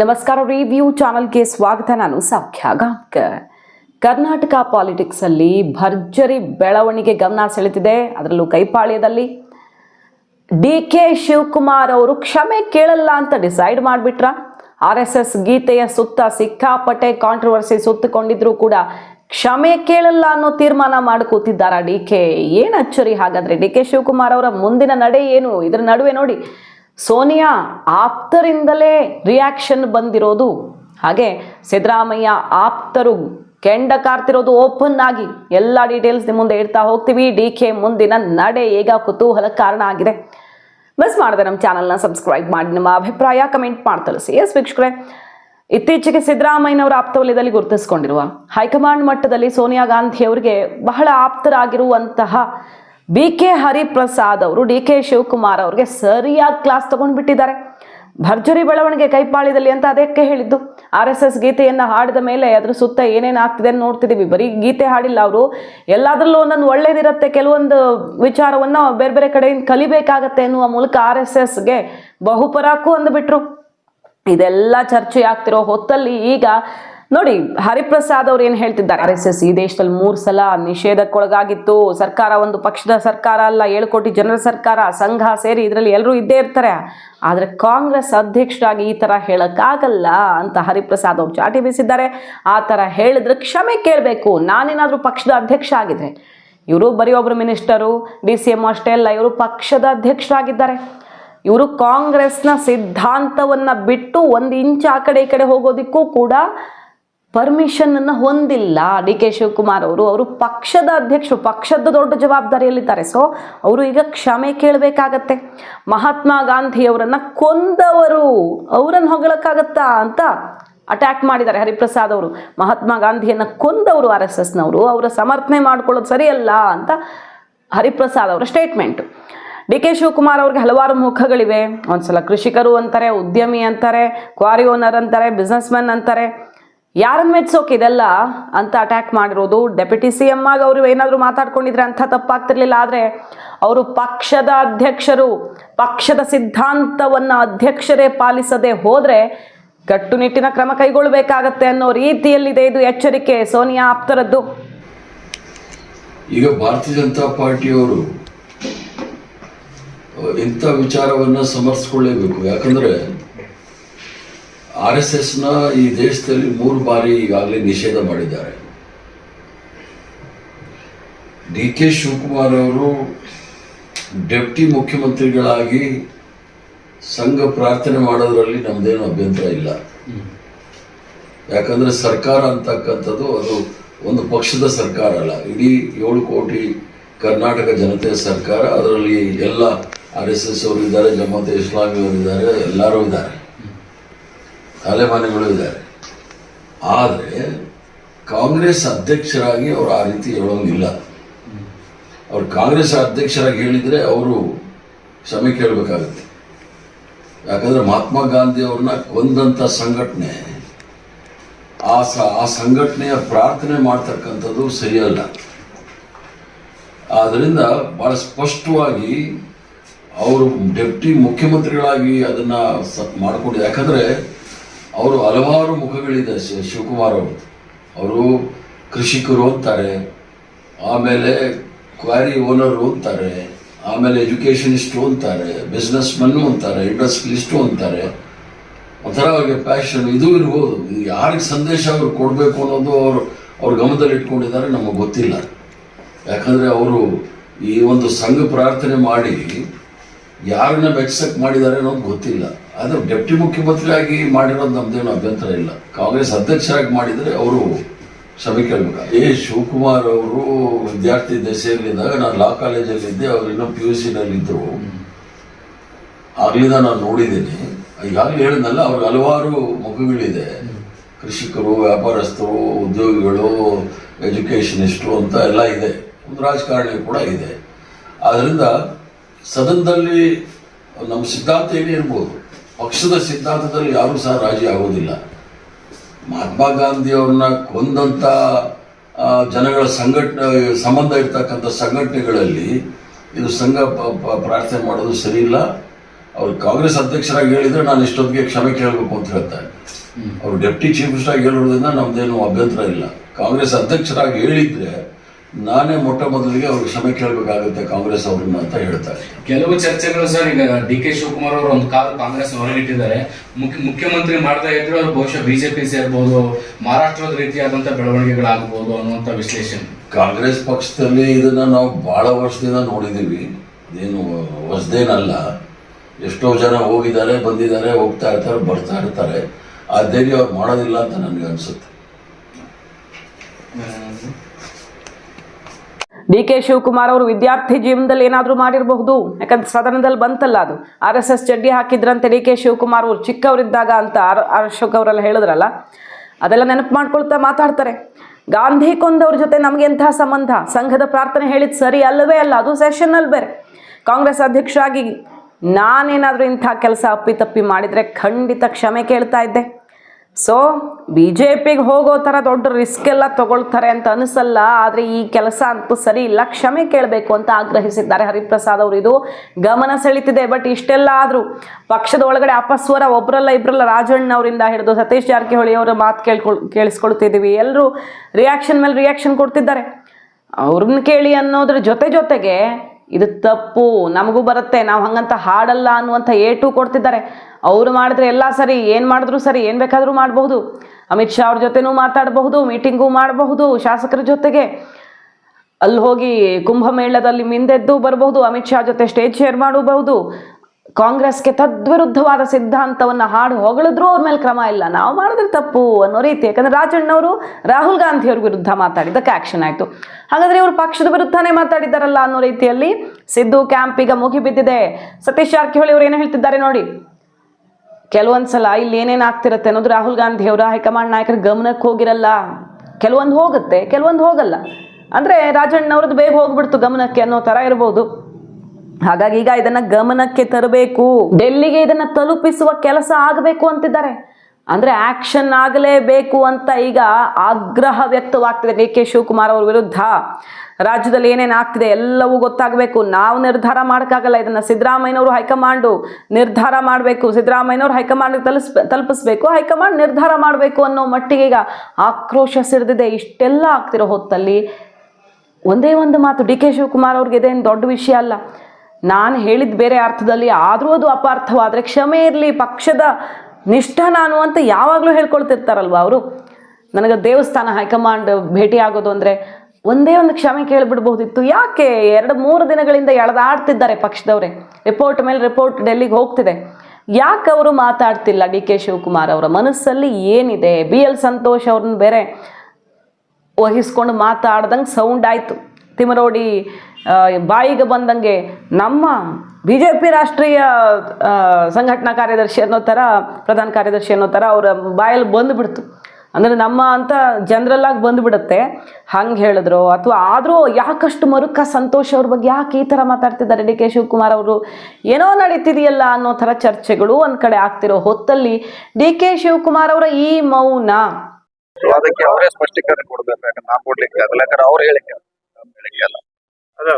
ನಮಸ್ಕಾರ ರಿವ್ಯೂ ಚಾನಲ್ಗೆ ಸ್ವಾಗತ. ನಾನು ಸೌಖ್ಯ ಗಾಂಕರ್ ಕರ್ನಾಟಕ ಪಾಲಿಟಿಕ್ಸ್ ಅಲ್ಲಿ ಭರ್ಜರಿ ಬೆಳವಣಿಗೆ ಗಮನ ಸೆಳೆತಿದೆ. ಅದರಲ್ಲೂ ಕೈಪಾಳ್ಯದಲ್ಲಿ ಡಿ ಕೆ ಶಿವಕುಮಾರ್ ಅವರು ಕ್ಷಮೆ ಕೇಳಲ್ಲ ಅಂತ ಡಿಸೈಡ್ ಮಾಡಿಬಿಟ್ರ. ಆರ್ ಎಸ್ ಎಸ್ ಗೀತೆಯ ಸುತ್ತ ಸಿಕ್ಕಾಪಟ್ಟೆ ಕಾಂಟ್ರವರ್ಸಿ ಸುತ್ತಕೊಂಡಿದ್ರು ಕೂಡ ಕ್ಷಮೆ ಕೇಳಲ್ಲ ಅನ್ನೋ ತೀರ್ಮಾನ ಮಾಡಿ ಕೂತಿದ್ದಾರ ಡಿ ಕೆ ಏನು ಅಚ್ಚರಿ ಹಾಗಾದರೆ? ಡಿ ಕೆ ಶಿವಕುಮಾರ್ ಅವರ ಮುಂದಿನ ನಡೆ ಏನು? ಇದರ ನಡುವೆ ನೋಡಿ. ಸೋನಿಯಾ ಆಪ್ತರಿಂದಲೇ ರಿಯಾಕ್ಷನ್ ಬಂದಿರೋದು. ಹಾಗೆ ಸಿದ್ದರಾಮಯ್ಯ ಆಪ್ತರು ಕೆಂಡ ಕಾರ್ತಿರೋದು ಓಪನ್ ಆಗಿ ಎಲ್ಲ ಡೀಟೇಲ್ಸ್ ನಿಮ್ಮ ಮುಂದೆ ಇಡ್ತಾ ಹೋಗ್ತೀವಿ. ಡಿ ಕೆ ಮುಂದಿನ ನಡೆ ಈಗ ಕುತೂಹಲ ಕಾರಣ ಆಗಿದೆ. ಮಿಸ್ ಮಾಡಿದೆ ನಮ್ಮ ಚಾನಲ್ನ ಸಬ್ಸ್ಕ್ರೈಬ್ ಮಾಡಿ. ನಿಮ್ಮ ಅಭಿಪ್ರಾಯ ಕಮೆಂಟ್ ಮಾಡಿ ತಿಳಿಸಿ. ಎಸ್ ವೀಕ್ಷಕರೇ, ಇತ್ತೀಚೆಗೆ ಸಿದ್ದರಾಮಯ್ಯನವರ ಆಪ್ತವಲಯದಲ್ಲಿ ಗುರುತಿಸಿಕೊಂಡಿರುವ ಹೈಕಮಾಂಡ್ ಮಟ್ಟದಲ್ಲಿ ಸೋನಿಯಾ ಗಾಂಧಿ ಅವರಿಗೆ ಬಹಳ ಆಪ್ತರಾಗಿರುವಂತಹ ಬಿ ಕೆ ಹರಿಪ್ರಸಾದ್ ಅವರು, ಡಿ ಕೆ ಶಿವಕುಮಾರ್ ಅವರಿಗೆ ಸರಿಯಾಗಿ ಕ್ಲಾಸ್ ತಗೊಂಡ್ಬಿಟ್ಟಿದ್ದಾರೆ ಭರ್ಜರಿ ಬೆಳವಣಿಗೆ ಕೈಪಾಳಿದಲ್ಲಿ ಅಂತ ಅದಕ್ಕೆ ಹೇಳಿದ್ದು. ಆರ್ ಎಸ್ ಎಸ್ ಗೀತೆಯನ್ನು ಹಾಡಿದ ಮೇಲೆ ಅದ್ರ ಸುತ್ತ ಏನೇನು ಆಗ್ತಿದೆ ಅಂತ ನೋಡ್ತಿದ್ದೀವಿ ಬರೀ ಗೀತೆ ಹಾಡಿಲ್ಲ ಅವರು. ಎಲ್ಲದರಲ್ಲೂ ಒಂದೊಂದು ಒಳ್ಳೇದಿರುತ್ತೆ, ಕೆಲವೊಂದು ವಿಚಾರವನ್ನು ಬೇರೆ ಬೇರೆ ಕಡೆಯಿಂದ ಕಲಿಬೇಕಾಗತ್ತೆ ಎನ್ನುವ ಮೂಲಕ ಆರ್ ಎಸ್ ಎಸ್ಗೆ ಬಹುಪರಾಕು ಅಂದುಬಿಟ್ರು. ಇದೆಲ್ಲ ಚರ್ಚೆ ಆಗ್ತಿರೋ ಹೊತ್ತಲ್ಲಿ ಈಗ ನೋಡಿ, ಹರಿಪ್ರಸಾದ್ ಅವ್ರು ಏನು ಹೇಳ್ತಿದ್ದಾರೆ? ಆರ್ ಎಸ್ ಎಸ್ ಈ ದೇಶದಲ್ಲಿ ಮೂರು ಸಲ ನಿಷೇಧಕ್ಕೊಳಗಾಗಿತ್ತು. ಸರ್ಕಾರ ಒಂದು ಪಕ್ಷದ ಸರ್ಕಾರ ಅಲ್ಲ, ಏಳು ಕೋಟಿ ಜನರ ಸರ್ಕಾರ, ಸಂಘ ಸೇರಿ ಇದರಲ್ಲಿ ಎಲ್ಲರೂ ಇದ್ದೇ ಇರ್ತಾರೆ. ಆದರೆ ಕಾಂಗ್ರೆಸ್ ಅಧ್ಯಕ್ಷರಾಗಿ ಈ ಥರ ಹೇಳೋಕ್ಕಾಗಲ್ಲ ಅಂತ ಹರಿಪ್ರಸಾದ್ ಅವ್ರು ಚಾಟಿ ಬೀಸಿದ್ದಾರೆ. ಆ ಥರ ಹೇಳಿದ್ರೆ ಕ್ಷಮೆ ಕೇಳಬೇಕು. ನಾನೇನಾದರೂ ಪಕ್ಷದ ಅಧ್ಯಕ್ಷ ಆಗಿದ್ರೆ. ಇವರು ಬರೀ ಒಬ್ಬರು ಮಿನಿಸ್ಟರು, ಡಿ ಸಿ ಎಂ ಅಷ್ಟೇ ಅಲ್ಲ, ಇವರು ಪಕ್ಷದ ಅಧ್ಯಕ್ಷರಾಗಿದ್ದಾರೆ. ಇವರು ಕಾಂಗ್ರೆಸ್ನ ಸಿದ್ಧಾಂತವನ್ನ ಬಿಟ್ಟು ಒಂದು ಇಂಚ್ ಆ ಕಡೆ ಈ ಕಡೆ ಹೋಗೋದಕ್ಕೂ ಕೂಡ ಪರ್ಮಿಷನ್ ಅನ್ನ ಹೊಂದಿಲ್ಲ ಡಿ ಕೆ ಶಿವಕುಮಾರ್ ಅವರು. ಅವರು ಪಕ್ಷದ ಅಧ್ಯಕ್ಷರು ಪಕ್ಷದ ದೊಡ್ಡ ಜವಾಬ್ದಾರಿಯಲ್ಲಿದ್ದಾರೆ. ಸೊ ಅವರು ಈಗ ಕ್ಷಮೆ ಕೇಳಬೇಕಾಗತ್ತೆ. ಮಹಾತ್ಮ ಗಾಂಧಿಯವರನ್ನು ಕೊಂದವರು, ಅವರನ್ನು ಹೊಗಳಕ್ಕಾಗತ್ತಾ ಅಂತ ಅಟ್ಯಾಕ್ ಮಾಡಿದ್ದಾರೆ ಹರಿಪ್ರಸಾದ್ ಅವರು. ಮಹಾತ್ಮ ಗಾಂಧಿಯನ್ನು ಕೊಂದವರು ಆರ್ ಎಸ್ ಎಸ್ನವರು. ಅವರ ಸಮರ್ಥನೆ ಮಾಡ್ಕೊಳ್ಳೋದು ಸರಿಯಲ್ಲ ಅಂತ ಹರಿಪ್ರಸಾದ್ ಅವರ ಸ್ಟೇಟ್ಮೆಂಟು ಡಿ ಕೆ ಶಿವಕುಮಾರ್ ಅವ್ರಿಗೆ ಹಲವಾರು ಮುಖಗಳಿವೆ. ಒಂದ್ಸಲ ಕೃಷಿಕರು ಅಂತಾರೆ, ಉದ್ಯಮಿ ಅಂತಾರೆ ಕ್ವಾರಿ ಓನರ್ ಅಂತಾರೆ ಬಿಸ್ನೆಸ್ ಅಂತಾರೆ. ಯಾರನ್ನ ಮೆಚ್ಚೋಕೆ ಇದೆಲ್ಲ ಅಂತ ಅಟ್ಯಾಕ್ ಮಾಡಿರೋದು? ಡೆಪ್ಯೂಟಿ ಸಿ ಎಂ ಆಗಿ ಅವರು ಏನಾದರೂ ಮಾತಾಡ್ಕೊಂಡಿದ್ರೆ ಅಂಥ ತಪ್ಪಾಗ್ತಿರ್ಲಿಲ್ಲ. ಆದರೆ ಅವರು ಪಕ್ಷದ ಅಧ್ಯಕ್ಷರು, ಪಕ್ಷದ ಸಿದ್ಧಾಂತವನ್ನು ಅಧ್ಯಕ್ಷರೇ ಪಾಲಿಸದೆ ಹೋದರೆ ಕಟ್ಟುನಿಟ್ಟಿನ ಕ್ರಮ ಕೈಗೊಳ್ಳಬೇಕಾಗತ್ತೆ ಅನ್ನೋ ರೀತಿಯಲ್ಲಿದೆ ಇದು ಎಚ್ಚರಿಕೆ. ಸೋನಿಯಾ, ಆಪ್ತರದ್ದು. ಈಗ ಭಾರತೀಯ ಜನತಾ ಪಾರ್ಟಿಯವರು ಇಂಥ ವಿಚಾರವನ್ನು ಸಮರ್ಥಿಸ್ಕೊಳ್ಳೇಬೇಕು. ಯಾಕಂದ್ರೆ ಆರ್ ಎಸ್ ಎಸ್ನ ಈ ದೇಶದಲ್ಲಿ ಮೂರು ಬಾರಿ ಈಗಾಗಲೇ ನಿಷೇಧ ಮಾಡಿದ್ದಾರೆ. ಡಿ ಕೆ ಶಿವಕುಮಾರ್ ಅವರು ಡೆಪ್ಟಿ ಮುಖ್ಯಮಂತ್ರಿಗಳಾಗಿ ಸಂಘ ಪ್ರಾರ್ಥನೆ ಮಾಡೋದ್ರಲ್ಲಿ ನಮ್ದೇನು ಅಭ್ಯಂತರ ಇಲ್ಲ. ಯಾಕಂದ್ರೆ ಸರ್ಕಾರ ಅಂತಕ್ಕಂಥದ್ದು ಅದು ಒಂದು ಪಕ್ಷದ ಸರ್ಕಾರ ಅಲ್ಲ. ಇಡೀ ಏಳು ಕೋಟಿ ಕರ್ನಾಟಕ ಜನತೆಯ ಸರ್ಕಾರ. ಅದರಲ್ಲಿ ಎಲ್ಲ ಆರ್ ಎಸ್ ಎಸ್ ಅವರು ಇದ್ದಾರೆ ಜಮಾತೆ ಇಸ್ಲಾಮಿ ಅವರು ಇದ್ದಾರೆ ಎಲ್ಲರೂ ಇದ್ದಾರೆ. ತಲೆಮಾನೆಗಳು ಇದ್ದಾರೆ. ಆದರೆ ಕಾಂಗ್ರೆಸ್ ಅಧ್ಯಕ್ಷರಾಗಿ ಅವರು ಆ ರೀತಿ ಹೇಳೋಂಗಿಲ್ಲ. ಅವ್ರು ಕಾಂಗ್ರೆಸ್ ಅಧ್ಯಕ್ಷರಾಗಿ ಹೇಳಿದರೆ ಅವರು ಕ್ಷಮೆ ಕೇಳಬೇಕಾಗುತ್ತೆ. ಯಾಕಂದರೆ ಮಹಾತ್ಮ ಗಾಂಧಿ ಅವ್ರನ್ನ ಕೊಂದಂಥ ಸಂಘಟನೆ, ಆ ಸ, ಆ ಸಂಘಟನೆಯ ಪ್ರಾರ್ಥನೆ ಮಾಡ್ತಕ್ಕಂಥದ್ದು ಸರಿಯಲ್ಲ. ಆದ್ದರಿಂದ ಭಾಳ ಸ್ಪಷ್ಟವಾಗಿ ಅವರು ಡೆಪ್ಟಿ ಮುಖ್ಯಮಂತ್ರಿಗಳಾಗಿ ಅದನ್ನು ಮಾಡ್ಕೊಂಡು ಯಾಕಂದ್ರೆ ಅವರು ಹಲವಾರು ಮುಖಗಳಿದೆ ಶಿವಕುಮಾರ್ ಅವರು. ಅವರು ಕೃಷಿಕರು ಅಂತಾರೆ, ಆಮೇಲೆ ಕ್ವಾರಿ ಓನರು ಅಂತಾರೆ, ಆಮೇಲೆ ಎಜುಕೇಷನಿಸ್ಟು ಅಂತಾರೆ ಬಿಸ್ನೆಸ್ ಮನ್ನು ಅಂತಾರೆ, ಇಂಡಸ್ಟ್ರಿಯಲಿಸ್ಟು ಅಂತಾರೆ. ಒಂಥರ ಅವ್ರಿಗೆ ಪ್ಯಾಷನ್, ಇದು ಇರ್ಬೋದು. ಯಾರಿಗೆ ಸಂದೇಶ ಅವ್ರು ಕೊಡಬೇಕು ಅನ್ನೋದು ಅವರು, ಅವ್ರ ಗಮನದಲ್ಲಿ ಇಟ್ಕೊಂಡಿದ್ದಾರೆ ನಮಗೆ ಗೊತ್ತಿಲ್ಲ. ಯಾಕಂದರೆ ಅವರು ಈ ಒಂದು ಸಂಘ ಪ್ರಾರ್ಥನೆ ಮಾಡಿ ಯಾರನ್ನ ಮೆಚ್ಚಕ್ ಮಾಡಿದ್ದಾರೆ ಅನ್ನೋದು ಗೊತ್ತಿಲ್ಲ. ಆದರೆ ಡೆಪ್ಟಿ ಮುಖ್ಯಮಂತ್ರಿ ಆಗಿ ಮಾಡಿರೋದು ನಮ್ದೇನು ಅಭ್ಯಂತರ ಇಲ್ಲ. ಕಾಂಗ್ರೆಸ್ ಅಧ್ಯಕ್ಷರಾಗಿ ಮಾಡಿದರೆ ಅವರು ಸಭೆ ಕೇಳ್ಬೇಕು. ಎ ಶಿವಕುಮಾರ್ ಅವರು ವಿದ್ಯಾರ್ಥಿ ದೆಸೆಯಲ್ಲಿದ್ದಾಗ ನಾನು ಲಾ ಕಾಲೇಜಲ್ಲಿದ್ದೆ, ಅವ್ರು ಇನ್ನೂ ಪಿ ಯು ಸಿನಲ್ಲಿದ್ದರು ಆಗ್ಲಿಂದ ನಾನು ನೋಡಿದ್ದೀನಿ. ಈಗಾಗಲೇ ಹೇಳಿದ್ನಲ್ಲ, ಅವ್ರಿಗೆ ಹಲವಾರು ಮಗುಗಳಿದೆ. ಕೃಷಿಕರು, ವ್ಯಾಪಾರಸ್ಥರು, ಉದ್ಯೋಗಿಗಳು ಎಜುಕೇಷನಿಸ್ಟು ಅಂತ ಎಲ್ಲ ಇದೆ. ಒಂದು ರಾಜಕಾರಣಿ ಕೂಡ ಇದೆ. ಆದ್ದರಿಂದ ಸದನದಲ್ಲಿ ನಮ್ಮ ಸಿದ್ಧಾಂತ ಏನೇ ಇರ್ಬೋದು ಪಕ್ಷದ ಸಿದ್ಧಾಂತದಲ್ಲಿ ಯಾರೂ ಸಹ ರಾಜಿ ಆಗೋದಿಲ್ಲ. ಮಹಾತ್ಮ ಗಾಂಧಿ ಅವ್ರನ್ನ ಕೊಂದಂಥ ಜನಗಳ ಸಂಘಟನೆ ಸಂಬಂಧ ಇರ್ತಕ್ಕಂಥ ಸಂಘಟನೆಗಳಲ್ಲಿ ಇದು ಸಂಘ ಪ್ರಾರ್ಥನೆ ಮಾಡೋದು ಸರಿ ಇಲ್ಲ ಅವ್ರು ಕಾಂಗ್ರೆಸ್ ಅಧ್ಯಕ್ಷರಾಗಿ ಹೇಳಿದರೆ ನಾನು ಇಷ್ಟೊತ್ತಿಗೆ ಕ್ಷಮೆ ಕೇಳಬೇಕು ಅಂತ ಹೇಳ್ತಾರೆ. ಅವ್ರು ಡೆಪ್ಟಿ ಚೀಫ್ ಮಿನಿಸ್ಟರ್ ಆಗಿ ಹೇಳೋದ್ರಿಂದ ನಮ್ದೇನು ಅಭ್ಯಂತರ ಇಲ್ಲ. ಕಾಂಗ್ರೆಸ್ ಅಧ್ಯಕ್ಷರಾಗಿ ಹೇಳಿದ್ರೆ ನಾನೇ ಮೊಟ್ಟ ಮೊದಲಿಗೆ ಅವ್ರಿಗೆ ಕ್ಷಮೆ ಕೇಳಬೇಕಾಗುತ್ತೆ ಕಾಂಗ್ರೆಸ್ ಅವ್ರನ್ನ ಅಂತ ಹೇಳ್ತಾರೆ ಕೆಲವು ಚರ್ಚೆಗಳು ಸರ್ ಈಗ ಡಿ ಕೆ ಶಿವಕುಮಾರ್ ಅವರು ಒಂದು ಕಾಲ ಕಾಂಗ್ರೆಸ್ ಹೊರಗಿಟ್ಟಿದ್ದಾರೆ ಮುಖ್ಯ ಮುಖ್ಯಮಂತ್ರಿ ಮಾಡ್ತಾ ಇದ್ರು ಅವ್ರು ಬಹುಶಃ ಬಿಜೆಪಿ ಸೇರ್ಬೋದು ಮಹಾರಾಷ್ಟ್ರದ ರೀತಿಯಾದಂತ ಬೆಳವಣಿಗೆಗಳಾಗಬಹುದು ಅನ್ನುವಂತ ವಿಶ್ಲೇಷಣೆ. ಕಾಂಗ್ರೆಸ್ ಪಕ್ಷದಲ್ಲಿ ಇದನ್ನ ನಾವು ಬಹಳ ವರ್ಷದಿಂದ ನೋಡಿದ್ದೀವಿ ಏನು ಹೊಸದೇನಲ್ಲ. ಎಷ್ಟೋ ಜನ ಹೋಗಿದ್ದಾರೆ ಬಂದಿದ್ದಾರೆ ಹೋಗ್ತಾ ಇರ್ತಾರೆ ಬರ್ತಾ ಇರ್ತಾರೆ. ಆ ಧೈರ್ಯ ಅವ್ರು ಮಾಡೋದಿಲ್ಲ ಅಂತ ನನಗೆ ಅನ್ಸುತ್ತೆ. ಡಿ ಕೆ ಶಿವಕುಮಾರ್ ಅವರು ವಿದ್ಯಾರ್ಥಿ ಜೀವನದಲ್ಲಿ ಏನಾದರೂ ಮಾಡಿರಬಹುದು? ಯಾಕಂದ್ರೆ ಸದನದಲ್ಲಿ ಬಂತಲ್ಲ ಅದು. ಆರ್ ಎಸ್ ಎಸ್ ಚಡ್ಡಿ ಹಾಕಿದ್ರಂತೆ ಡಿ ಕೆ ಶಿವಕುಮಾರ್ ಅವರು. ಚಿಕ್ಕವರಿದ್ದಾಗ ಅಂತ ಆರ್ ಅಶೋಕ್ ಅವರೆಲ್ಲ ಹೇಳಿದ್ರಲ್ಲ, ಅದೆಲ್ಲ ನೆನಪು ಮಾಡ್ಕೊಳ್ತಾ ಮಾತಾಡ್ತಾರೆ. ಗಾಂಧಿ ಕೊಂದವ್ರ ಜೊತೆ ನಮಗೆ ಎಂತಹ ಸಂಬಂಧ? ಸಂಘದ ಪ್ರಾರ್ಥನೆ ಹೇಳಿದ್ ಸರಿ ಅಲ್ಲವೇ ಅಲ್ಲ, ಅದು ಸೆಷನ್ನಲ್ಲಿ ಬೇರೆ. ಕಾಂಗ್ರೆಸ್ ಅಧ್ಯಕ್ಷರಾಗಿ ನಾನೇನಾದರೂ ಇಂಥ ಕೆಲಸ ಅಪ್ಪಿತಪ್ಪಿ ಮಾಡಿದರೆ ಖಂಡಿತ ಕ್ಷಮೆ ಕೇಳ್ತಾ ಇದ್ದೆ. ಸೊ ಬಿ ಜೆ ಪಿಗೆ ಹೋಗೋ ಥರ ದೊಡ್ಡ ರಿಸ್ಕ್ ಎಲ್ಲ ತಗೊಳ್ತಾರೆ ಅಂತ ಅನಿಸಲ್ಲ, ಆದರೆ ಈ ಕೆಲಸ ಅಂತೂ ಸರಿ ಇಲ್ಲ. ಕ್ಷಮೆ ಕೇಳಬೇಕು ಅಂತ ಆಗ್ರಹಿಸಿದ್ದಾರೆ ಹರಿಪ್ರಸಾದ್ ಅವರು. ಇದು ಗಮನ ಸೆಳೀತಿದೆ ಬಟ್ ಇಷ್ಟೆಲ್ಲ ಆದರೂ ಪಕ್ಷದ ಒಳಗಡೆ ಅಪಸ್ವರ ಒಬ್ಬರಲ್ಲ ಇಬ್ಬರಲ್ಲ ರಾಜಣ್ಣ ಅವರಿಂದ ಹಿಡಿದು ಸತೀಶ್ ಜಾರಕಿಹೊಳಿ ಅವರ ಮಾತು ಕೇಳ್ಕೊಳ್, ಕೇಳಿಸ್ಕೊಳ್ತಿದ್ದೀವಿ. ಎಲ್ಲರೂ ರಿಯಾಕ್ಷನ್ ಮೇಲೆ ರಿಯಾಕ್ಷನ್ ಕೊಡ್ತಿದ್ದಾರೆ. ಅವ್ರನ್ನ ಕೇಳಿ ಅನ್ನೋದ್ರ ಜೊತೆ ಜೊತೆಗೆ ಇದು ತಪ್ಪು, ನಮಗೂ ಬರುತ್ತೆ, ನಾವು ಹಂಗಂತ ಹಾಡಲ್ಲ ಅನ್ನುವಂಥ ಏಟು ಕೊಡ್ತಿದ್ದಾರೆ. ಅವರು ಮಾಡಿದ್ರೆ ಎಲ್ಲ ಸರಿ, ಏನು ಮಾಡಿದ್ರು ಸರಿ, ಏನು ಬೇಕಾದರೂ ಮಾಡಬಹುದು. ಅಮಿತ್ ಶಾ ಅವ್ರ ಜೊತೆನೂ ಮಾತಾಡಬಹುದು ಮೀಟಿಂಗು ಮಾಡಬಹುದು, ಶಾಸಕರ ಜೊತೆಗೆ. ಅಲ್ಲಿ ಹೋಗಿ ಕುಂಭಮೇಳದಲ್ಲಿ ಮಿಂದೆದ್ದು ಬರಬಹುದು, ಅಮಿತ್ ಶಾ ಜೊತೆ ಸ್ಟೇಜ್ ಶೇರ್ ಮಾಡಬಹುದು. ಕಾಂಗ್ರೆಸ್ಗೆ ತದ್ವಿರುದ್ಧವಾದ ಸಿದ್ಧಾಂತವನ್ನು ಹಾಡು ಹೊಗಳಿದ್ರು ಅವ್ರ ಮೇಲೆ ಕ್ರಮ ಇಲ್ಲ. ನಾವು ಮಾಡಿದ್ರೆ ತಪ್ಪು ಅನ್ನೋ ರೀತಿ. ಯಾಕಂದ್ರೆ ರಾಜಣ್ಣವರು ರಾಹುಲ್ ಗಾಂಧಿ ಅವ್ರ ವಿರುದ್ಧ ಮಾತಾಡಿದ್ದಕ್ಕೆ ಆಕ್ಷನ್ ಆಯಿತು. ಹಾಗಾದ್ರೆ ಇವರು ಪಕ್ಷದ ವಿರುದ್ಧನೇ ಮಾತಾಡಿದ್ದಾರಲ್ಲ ಅನ್ನೋ ರೀತಿಯಲ್ಲಿ ಸಿದ್ದು ಕ್ಯಾಂಪ್ ಈಗ ಮುಗಿಬಿದ್ದಿದೆ ಸತೀಶ್ ಜಾರಕಿಹೊಳಿ ಅವರು ಏನು ಹೇಳ್ತಿದ್ದಾರೆ ನೋಡಿ? ಕೆಲವೊಂದು ಸಲ ಇಲ್ಲಿ ಏನೇನು ಆಗ್ತಿರುತ್ತೆ ಅನ್ನೋದು ರಾಹುಲ್ ಗಾಂಧಿ ಅವರ ಹೈಕಮಾಂಡ್ ನಾಯಕರ ಗಮನಕ್ಕೆ ಹೋಗಿರಲ್ಲ. ಕೆಲವೊಂದು ಹೋಗುತ್ತೆ, ಕೆಲವೊಂದು ಹೋಗಲ್ಲ. ಅಂದರೆ ರಾಜಣ್ಣವ್ರದ್ದು ಬೇಗ ಹೋಗ್ಬಿಡ್ತು ಗಮನಕ್ಕೆ ಅನ್ನೋ ಥರ ಇರ್ಬೋದು. ಹಾಗಾಗಿ ಈಗ ಇದನ್ನ ಗಮನಕ್ಕೆ ತರಬೇಕು. ಡೆಲ್ಲಿಗೆ ಇದನ್ನ ತಲುಪಿಸುವ ಕೆಲಸ ಆಗಬೇಕು ಅಂತಿದ್ದಾರೆ. ಅಂದ್ರೆ ಆಕ್ಷನ್ ಆಗಲೇಬೇಕು ಅಂತ ಈಗ ಆಗ್ರಹ ವ್ಯಕ್ತವಾಗ್ತಿದೆ ಡಿ ಕೆ ಶಿವಕುಮಾರ್ ಅವ್ರ ವಿರುದ್ಧ. ರಾಜ್ಯದಲ್ಲಿ ಏನೇನು ಆಗ್ತಿದೆ ಎಲ್ಲವೂ ಗೊತ್ತಾಗಬೇಕು. ನಾವು ನಿರ್ಧಾರ ಮಾಡೋಕ್ಕಾಗಲ್ಲ ಇದನ್ನು. ಸಿದ್ದರಾಮಯ್ಯನವರು ಹೈಕಮಾಂಡು ನಿರ್ಧಾರ ಮಾಡಬೇಕು. ಸಿದ್ದರಾಮಯ್ಯನವರು ಹೈಕಮಾಂಡ್ಗೆ ತಲುಸ್, ತಲುಪಿಸ್ಬೇಕು. ಹೈಕಮಾಂಡ್ ನಿರ್ಧಾರ ಮಾಡಬೇಕು ಅನ್ನೋ ಮಟ್ಟಿಗೆ ಈಗ ಆಕ್ರೋಶ ಸಿಡಿದಿದೆ. ಇಷ್ಟೆಲ್ಲ ಆಗ್ತಿರೋ ಹೊತ್ತಲ್ಲಿ ಒಂದೇ ಒಂದು ಮಾತು ಡಿ ಕೆ ಶಿವಕುಮಾರ್ ಅವ್ರಿಗೆ ಇದೇನು ದೊಡ್ಡ ವಿಷಯ ಅಲ್ಲ. ನಾನು ಹೇಳಿದ ಬೇರೆ ಅರ್ಥದಲ್ಲಿ ಆದರೂ ಅದು ಅಪಾರ್ಥವಾದರೆ ಕ್ಷಮೆ ಇರಲಿ, ಪಕ್ಷದ ನಿಷ್ಠ ನಾನು ಅಂತ ಯಾವಾಗಲೂ ಹೇಳ್ಕೊಳ್ತಿರ್ತಾರಲ್ವ ಅವರು? ನನಗೆ ದೇವಸ್ಥಾನ, ಹೈಕಮಾಂಡ್ ಭೇಟಿ ಆಗೋದು ಅಂದರೆ ಒಂದೇ ಒಂದು ಕ್ಷಮೆ ಕೇಳಿಬಿಡ್ಬಹುದಿತ್ತು. ಯಾಕೆ ಎರಡು ಮೂರು ದಿನಗಳಿಂದ ಎಳೆದಾಡ್ತಿದ್ದಾರೆ ಪಕ್ಷದವರೇ? ರಿಪೋರ್ಟ್ ಮೇಲೆ ರಿಪೋರ್ಟ್ ಡೆಲ್ಲಿಗೆ ಹೋಗ್ತಿದೆ. ಯಾಕೆ ಅವರು ಮಾತಾಡ್ತಿಲ್ಲ ಡಿ ಕೆ ಶಿವಕುಮಾರ್ ಅವರ ಮನಸ್ಸಲ್ಲಿ ಏನಿದೆ? ಬಿ ಎಲ್ ಸಂತೋಷ್ ಅವ್ರನ್ನ ಬೇರೆ ವಹಿಸ್ಕೊಂಡು ಮಾತಾಡ್ದಂಗೆ ಸೌಂಡ್ ಆಯಿತು. ತಿಮರೋಡಿ ಬಾಯಿಗೆ ಬಂದಂಗೆ ನಮ್ಮ ಬಿ ಜೆ ಪಿ ರಾಷ್ಟ್ರೀಯ ಸಂಘಟನಾ ಕಾರ್ಯದರ್ಶಿ ಅನ್ನೋ ಥರ, ಪ್ರಧಾನ ಕಾರ್ಯದರ್ಶಿ ಅನ್ನೋ ಥರ ಅವರ ಬಾಯಲ್ಲಿ ಬಂದುಬಿಡ್ತು ಅಂದರೆ ನಮ್ಮ ಅಂತ ಜನರಲ್ ಆಗಿ ಬಂದುಬಿಡುತ್ತೆ ಹಂಗೆ ಹೇಳಿದ್ರು. ಅಥವಾ ಆದರೂ ಯಾಕಷ್ಟು ಮರುಕ ಸಂತೋಷ್ ಅವ್ರ ಬಗ್ಗೆ ಯಾಕೆ ಈ ಥರ ಮಾತಾಡ್ತಿದ್ದಾರೆ? ಡಿ ಕೆ ಶಿವಕುಮಾರ್ ಅವರು ಏನೋ ನಡೀತಿದೆಯಲ್ಲ ಅನ್ನೋ ಥರ ಚರ್ಚೆಗಳು ಒಂದು ಕಡೆ ಆಗ್ತಿರೋ ಹೊತ್ತಲ್ಲಿ ಡಿ ಕೆ ಶಿವಕುಮಾರ್ ಅವರ ಈ ಮೌನ. ಅದಕ್ಕೆ ಅವರೇ ಸ್ಪಷ್ಟೀಕರಣ ಕೊಡ್ಬೇಕು ನಾವು ಕೊಡ್ಲಿಕ್ಕೆ ಅವ್ರು ಹೇಳಿಕೆ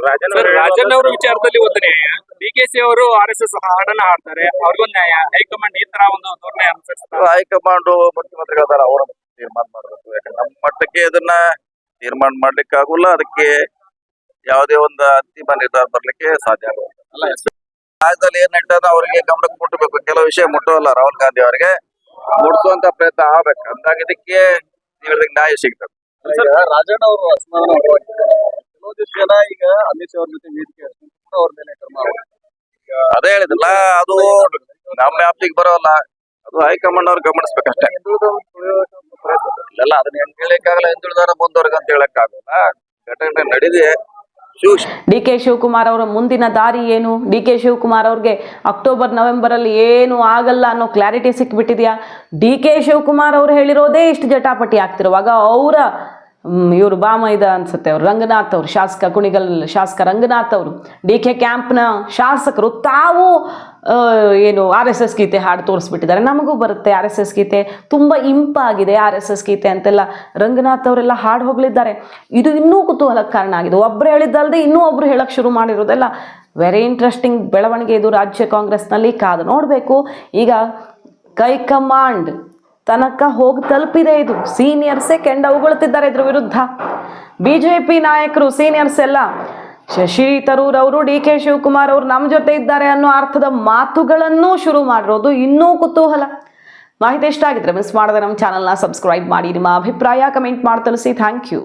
ರಾಜನ್ ಅವರ ವಿಚಾರದಲ್ಲಿ ಒಂದು ನ್ಯಾಯ ಸಿ ಅವರು ಆರ್ ಎಸ್ ಎಸ್ ಹಾಡನ್ನ ಹಾಡ್ತಾರೆ. ಅವ್ರಿಗೊಂದು ನ್ಯಾಯ. ಹೈಕಮಾಂಡ್ ಈ ತರ ಒಂದು ಧೋರಣೆ ಅನುಸರಿಸ್ತಾರೆ ಹೈಕಮಾಂಡ್ ಮುಖ್ಯಮಂತ್ರಿಗಳಾದಾರ ಅವರ ತೀರ್ಮಾನ ಮಾಡಬೇಕು. ಯಾಕಂದ್ರೆ ನಮ್ಮ ಮಟ್ಟಕ್ಕೆ ಇದನ್ನ ತೀರ್ಮಾನ ಮಾಡ್ಲಿಕ್ಕೆ ಆಗುಲ್ಲ. ಅದಕ್ಕೆ ಯಾವುದೇ ಒಂದು ಅಂತಿಮ ನಿರ್ಧಾರ ಬರ್ಲಿಕ್ಕೆ ಸಾಧ್ಯ ಆಗುಲ್ಲ ಅಲ್ಲ ರಾಜ್ಯದಲ್ಲಿ ಏನ್ ನಡೀತದ ಅವರಿಗೆ ಗಮನಕ್ಕೆ ಮುಟ್ಟಬೇಕು ಕೆಲವು ವಿಷಯ ಮುಟ್ಟೋಲ್ಲ ರಾಹುಲ್ ಗಾಂಧಿ ಅವರಿಗೆ. ಮುಟ್ಟುವಂತ ಪ್ರಯತ್ನ ಆಗ್ಬೇಕು. ಅಂದಾಗ ಇದಕ್ಕೆ ಹೇಳಿದಂಗೆ ನ್ಯಾಯ ಸಿಗ್ತದೆ. ರಾಜಣ್ಣ ಅವರು ಅಸಮಾಧಾನ. ಕೆಲವೊಂದಿಷ್ಟು ಜನ ಈಗ ಅಮಿತ್ ಶಾ ಅವ್ರ ಜೊತೆ ವೇದಿಕೆ ಅವ್ರ ಮೇಲೆ ಕ್ರಮ. ಅದೇ ಹೇಳಿದ್ರಲ್ಲ ಅದು ನಮ್ಮ ವ್ಯಾಪ್ತಿಗೆ ಬರೋಲ್ಲ. ಅದು ಹೈಕಮಾಂಡ್ ಅವ್ರು ಗಮನಿಸ್ಬೇಕಷ್ಟೇ. ಇಲ್ಲ ಅದನ್ನ ಹೆಂಗ್ ಹೇಳಕ್ಕಾಗಲ್ಲ ಹಿಂದುಳಿದಾರ ಮುಂದುವರೆಗ ಅಂತ ಹೇಳಕ್ಕಾಗಲ್ಲ. ಘಟನೆ ನಡೆದಿದೆ ಡಿ ಕೆ ಶಿವಕುಮಾರ್ ಅವರ ಮುಂದಿನ ದಾರಿ ಏನು? ಡಿ ಕೆ ಶಿವಕುಮಾರ್ ಅವ್ರಿಗೆ ಅಕ್ಟೋಬರ್ ನವೆಂಬರ್ ಅಲ್ಲಿ ಏನು ಆಗಲ್ಲ ಅನ್ನೋ ಕ್ಲಾರಿಟಿ ಸಿಕ್ಬಿಟ್ಟಿದ್ಯಾ? ಡಿ ಕೆ ಶಿವಕುಮಾರ್ ಅವ್ರು ಹೇಳಿರೋದೇ ಇಷ್ಟು ಜಟಾಪಟಿ ಆಗ್ತಿರುವಾಗ ಅವರ ಇವರು ಬಾಮೈದ ಅನ್ಸುತ್ತೆ ಅವರು. ರಂಗನಾಥ್ ಅವರು, ಶಾಸಕ, ಕುಣಿಗಲ್, ಶಾಸಕ ರಂಗನಾಥ್ ಅವರು. ಡಿ ಕೆ ಕ್ಯಾಂಪ್ನ ಶಾಸಕರು ತಾವು ಏನು ಆರ್ ಎಸ್ ಎಸ್ ಗೀತೆ ಹಾಡು ತೋರಿಸ್ಬಿಟ್ಟಿದ್ದಾರೆ. ನಮಗೂ ಬರುತ್ತೆ ಆರ್ ಎಸ್ ಎಸ್ ಗೀತೆ. ತುಂಬ ಇಂಪಾಗಿದೆ ಆರ್ ಎಸ್ ಎಸ್ ಗೀತೆ ಅಂತೆಲ್ಲ ರಂಗನಾಥ್ ಅವರೆಲ್ಲ ಹಾಡು ಹೋಗ್ಲಿದ್ದಾರೆ ಇದು ಇನ್ನೂ ಕುತೂಹಲಕ್ಕೆ ಕಾರಣ ಆಗಿದೆ. ಒಬ್ಬರು ಹೇಳಿದ್ದಲ್ಲದೆ ಇನ್ನೂ ಒಬ್ಬರು ಹೇಳಕ್ಕೆ ಶುರು ಮಾಡಿರೋದೆಲ್ಲ ವೆರಿ ಇಂಟ್ರೆಸ್ಟಿಂಗ್ ಬೆಳವಣಿಗೆ ಇದು ರಾಜ್ಯ ಕಾಂಗ್ರೆಸ್ನಲ್ಲಿ. ಕಾದು ನೋಡಬೇಕು. ಈಗ ಕೈಕಮಾಂಡ್ ತನಕ ಹೋಗಿ ತಲುಪಿದೆ ಇದು. ಸೀನಿಯರ್ಸೇ ಕೆಂಡ ಉಗುಳುತ್ತಿದ್ದಾರೆ ಇದ್ರ ವಿರುದ್ಧ. ಬಿ ಜೆ ಪಿ ನಾಯಕರು ಸೀನಿಯರ್ಸ್ ಎಲ್ಲ, ಶಶಿ ತರೂರ್ ಅವರು, ಡಿ ಕೆ ಶಿವಕುಮಾರ್ ಅವರು ನಮ್ಮ ಜೊತೆ ಇದ್ದಾರೆ ಅನ್ನೋ ಅರ್ಥದ ಮಾತುಗಳನ್ನೂ ಶುರು ಮಾಡಿರೋದು ಇನ್ನೂ ಕುತೂಹಲ. ಮಾಹಿತಿ ಇಷ್ಟ ಆಗಿದ್ರೆ ಮಿಸ್ ಮಾಡದೆ ನಮ್ಮ ಚಾನಲ್ನ ಸಬ್ಸ್ಕ್ರೈಬ್ ಮಾಡಿ. ನಿಮ್ಮ ಅಭಿಪ್ರಾಯ ಕಮೆಂಟ್ ಮಾಡಿ ತಿಳಿಸಿ ಥ್ಯಾಂಕ್ ಯು